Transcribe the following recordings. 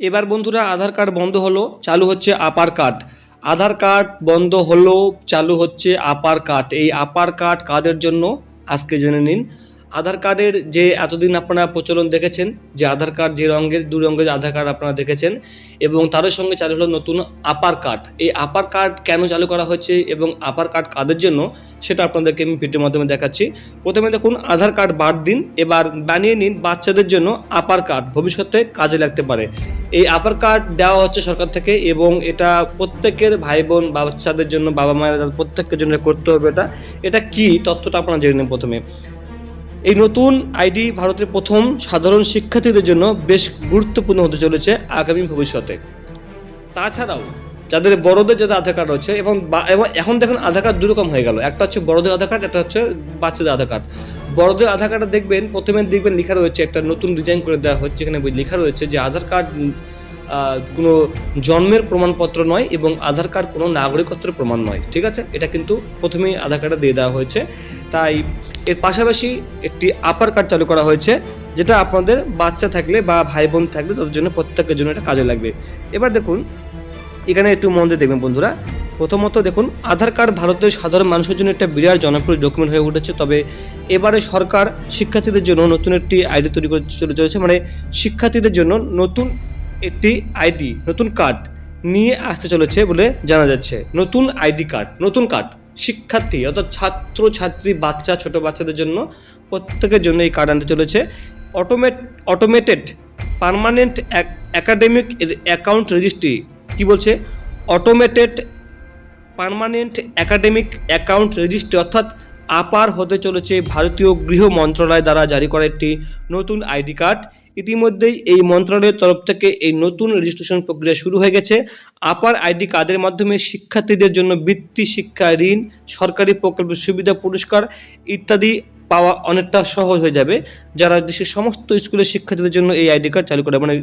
এবার বন্ধুরা আধার কার্ড বন্ধ হলো, চালু হচ্ছে আপার কার্ড। আধার কার্ড বন্ধ হলো, চালু হচ্ছে আপার কার্ড। এই আপার কার্ড কাদের জন্য? আজকে জেনে নিন। আধার কার্ডের যে এতদিন আপনারা প্রচলন দেখেছেন, যে আধার কার্ড যে রঙের, দু রঙের আধার কার্ড আপনারা দেখেছেন, এবং তার সঙ্গে চালু হলো নতুন আপার কার্ড এই আপার কার্ড কেন চালু করা হচ্ছে এবং আপার কার্ড কাদের জন্য, সেটা আপনাদেরকে আমি ভিডিওর মাধ্যমে দেখাচ্ছি। প্রথমে দেখুন আধার কার্ড বাদ দিন, এবার বানিয়ে নিন বাচ্চাদের জন্য আপার কার্ড ভবিষ্যতে কাজে লাগতে পারে। এই আপার কার্ড দেওয়া হচ্ছে সরকার থেকে এবং এটা প্রত্যেকের ভাই বোন বাচ্চাদের জন্য বাবা মায়ের প্রত্যেকের জন্য করতে হবে এটা। এটা কি? তথ্যটা আপনারা জেনে নিন প্রথমে। এই নতুন আইডি ভারতের প্রথম সাধারণ শিক্ষার্থীদের জন্য বেশ গুরুত্বপূর্ণ হতে চলেছে আগামী ভবিষ্যতে। তাছাড়াও, যাদের বড়দের যাদের আধার কার্ড হচ্ছে এবং এখন দেখুন আধার কার্ড দুরকম হয়ে গেল। একটা হচ্ছে বড়দের আধার কার্ড, একটা হচ্ছে বাচ্চাদের আধার কার্ড। বড়দের আধার কার্ডে দেখবেন, প্রথমে দেখবেন লেখা রয়েছে একটা নতুন ডিজাইন করে দেওয়া হচ্ছে। এখানে লেখা রয়েছে যে আধার কার্ড কোনো জন্মের প্রমাণপত্র নয় এবং আধার কার্ড কোনো নাগরিকত্বের প্রমাণ নয়। ঠিক আছে? এটা কিন্তু প্রথমেই আধার কার্ডে দিয়ে দেওয়া হয়েছে। তাই এর পাশাপাশি একটি আপার কার্ড চালু করা হয়েছে, যেটা আপনাদের বাচ্চা থাকলে বা ভাই বোন থাকলে তাদের জন্য প্রত্যেকের জন্য এটা কাজে লাগবে। এবার দেখুন, এখানে একটু মন দিয়ে দেখবেন বন্ধুরা। প্রথমত দেখুন, আধার কার্ড ভারতের সাধারণ মানুষের জন্য একটা বিরাট জনপ্রিয় ডকুমেন্ট হয়ে উঠেছে। তবে এবারে সরকার শিক্ষার্থীদের জন্য নতুন একটি আইডি তৈরি করে চলে চলেছে। মানে শিক্ষার্থীদের জন্য নতুন একটি আইডি নতুন কার্ড নিয়ে আসতে চলেছে বলে জানা যাচ্ছে। নতুন আইডি কার্ড নতুন কার্ড শিক্ষার্থী অর্থাৎ ছাত্র ছাত্রী বাচ্চা, ছোট বাচ্চাদের জন্য প্রত্যেকের জন্য এই কার্ড আনতে চলেছে। Automate automated permanent academic account registry কি বলছে? Automated permanent academic account registry অর্থাৎ আপার হতে চলেছে ভারতীয় গৃহ মন্ত্রণালয় দ্বারা জারি করা একটি নতুন আইডি কার্ড। ইতিমধ্যেই এই মন্ত্রণালয়ের তরফ থেকে এই নতুন রেজিস্ট্রেশন প্রক্রিয়া শুরু হয়ে গেছে। আপার আইডি কার্ডের মাধ্যমে শিক্ষার্থীদের জন্য বৃত্তি, শিক্ষা, ঋণ, সরকারি প্রকল্পের সুবিধা, পুরস্কার ইত্যাদি পাওয়া অনেকটা সহজ হয়ে যাবে। যারা দেশের সমস্ত স্কুলের শিক্ষার্থীদের জন্য এই আইডি কার্ড চালু করে মানে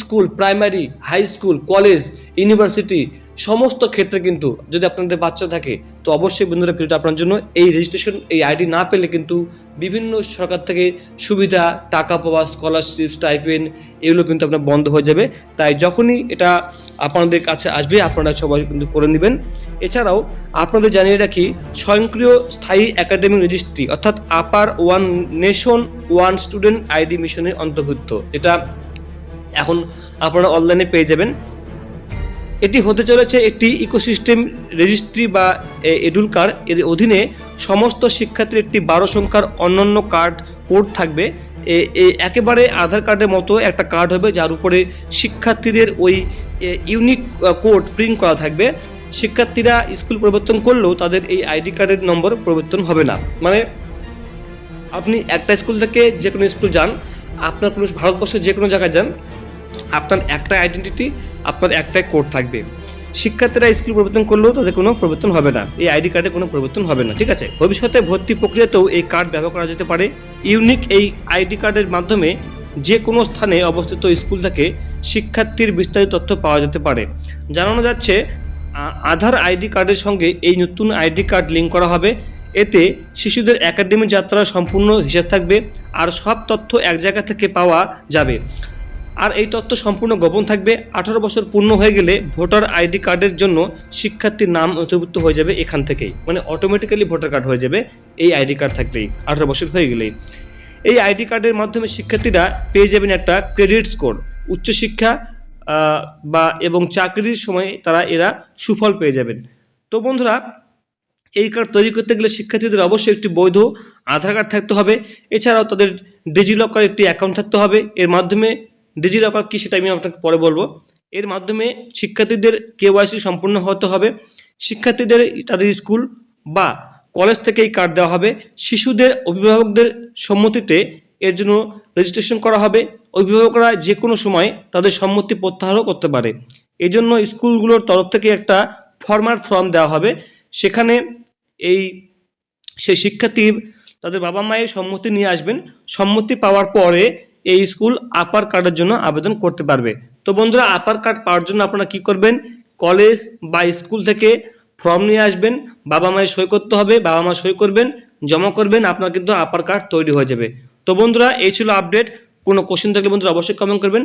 school, primary, high school, college university, সমস্ত ক্ষেত্রে কিন্তু যদি আপনাদের বাচ্চা থাকে, তো অবশ্যই বন্ধুরা ভিডিওটা আপনার জন্য এই রেজিস্ট্রেশন এই আইডি না পেলে কিন্তু বিভিন্ন সরকার থেকে সুবিধা, টাকা পাওয়া স্কলারশিপ স্টাইপেন্ড এগুলো কিন্তু আপনার বন্ধ হয়ে যাবে। তাই যখনই এটা আপনাদের কাছে আসবে, আপনারা সবাই কিন্তু করে নেবেন। এছাড়াও আপনাদের জানিয়ে রাখি, স্বয়ংক্রিয় স্থায়ী একাডেমিক রেজিস্ট্রি অর্থাৎ APAAR one nation one student ID মিশনের অন্তর্ভুক্ত। এটা এখন আপনারা অনলাইনে পেয়ে যাবেন। এটি হতে চলেছে একটি ইকোসিস্টেম রেজিস্ট্রি বা এডুলকার এর অধীনে সমস্ত শিক্ষার্থীর একটি বারো সংখ্যার অন্যান্য কার্ড কোড থাকবে। একেবারে আধার কার্ডের মতো একটা কার্ড হবে, যার উপরে শিক্ষার্থীদের ওই ইউনিক কোড প্রিন্ট করা থাকবে। শিক্ষার্থীরা স্কুল পরিবর্তন করলেও তাদের এই আইডি কার্ডের নম্বর পরিবর্তন হবে না। মানে আপনি একটা স্কুল থেকে যে কোনো স্কুল যান, আপনার কোনো ভারতবর্ষের যে কোনো জায়গায় যান আপনার একটা আইডেন্টিটি আপনার একটাই কোড থাকবে। শিক্ষার্থীরা স্কুল পরিবর্তন করলেও তাদের কোনো পরিবর্তন হবে না। এই আইডি কার্ডে কোনো পরিবর্তন হবে না, ঠিক আছে? ভবিষ্যতে ভর্তি প্রক্রিয়াতেও এই কার্ড ব্যবহার করা যেতে পারে। ইউনিক এই আইডি কার্ডের মাধ্যমে যে কোনো স্থানে অবস্থিত স্কুল থেকে শিক্ষার্থীর বিস্তারিত তথ্য পাওয়া যেতে পারে। জানানো যাচ্ছে আধার আইডি কার্ডের সঙ্গে এই নতুন আইডি কার্ড লিঙ্ক করা হবে। এতে শিশুদের একাডেমি যাত্রার সম্পূর্ণ হিসাব থাকবে আর সব তথ্য এক জায়গা থেকে পাওয়া যাবে। আর এই তথ্য সম্পূর্ণ গোপন থাকবে। আঠারো বছর পূর্ণ হয়ে গেলে ভোটার আইডি কার্ডের জন্য শিক্ষার্থীর নাম অন্তর্ভুক্ত হয়ে যাবে এখান থেকেই। মানে অটোমেটিক্যালি ভোটার কার্ড হয়ে যাবে এই আইডি কার্ড থাকলেই, আঠারো বছর হয়ে গেলেই। এই আইডি কার্ডের মাধ্যমে শিক্ষার্থীরা পেয়ে যাবেন একটা ক্রেডিট স্কোর। উচ্চশিক্ষা বা, এবং চাকরির সময় তারা এরা সুফল পেয়ে যাবেন। তো বন্ধুরা, এই কার্ড তৈরি করতে গেলে শিক্ষার্থীদের অবশ্যই একটি বৈধ আধার কার্ড থাকতে হবে। এছাড়াও তাদের ডিজিলকার একটি অ্যাকাউন্ট থাকতে হবে। এর মাধ্যমে ডিজিলকার কী সেটা আমি আপনাকে পরে বলব। এর মাধ্যমে শিক্ষার্থীদের কেওয়াইসি সম্পূর্ণ হতে হবে। শিক্ষার্থীদের তাদের স্কুল বা কলেজ থেকে এই কার্ড দেওয়া হবে। শিশুদের অভিভাবকদের সম্মতিতে এর জন্য রেজিস্ট্রেশন করা হবে। অভিভাবকরা যে কোনো সময় তাদের সম্মতি প্রত্যাহারও করতে পারে। এই জন্য স্কুলগুলোর তরফ থেকে একটা ফরম্যাট ফর্ম দেওয়া হবে। সেখানে এই সেই শিক্ষার্থী তাদের বাবা মায়ের সম্মতি নিয়ে আসবেন। সম্মতি পাওয়ার পরে এই স্কুল আপার কার্ডের জন্য আবেদন করতে পারবে। তো বন্ধুরা আপার কার্ড পাওয়ার জন্য আপনারা কি করবেন? কলেজ বা স্কুল থেকে ফর্ম নিয়ে আসবেন, বাবা মায়ের সই করতে হবে, বাবা মা সই করবেন, জমা করবেন, আপনার কিন্তু আপার কার্ড তৈরি হয়ে যাবে। তো বন্ধুরা, এই ছিল আপডেট কোনো কোশ্চেন থাকলে বন্ধুরা, অবশ্যই কমেন্ট করবেন।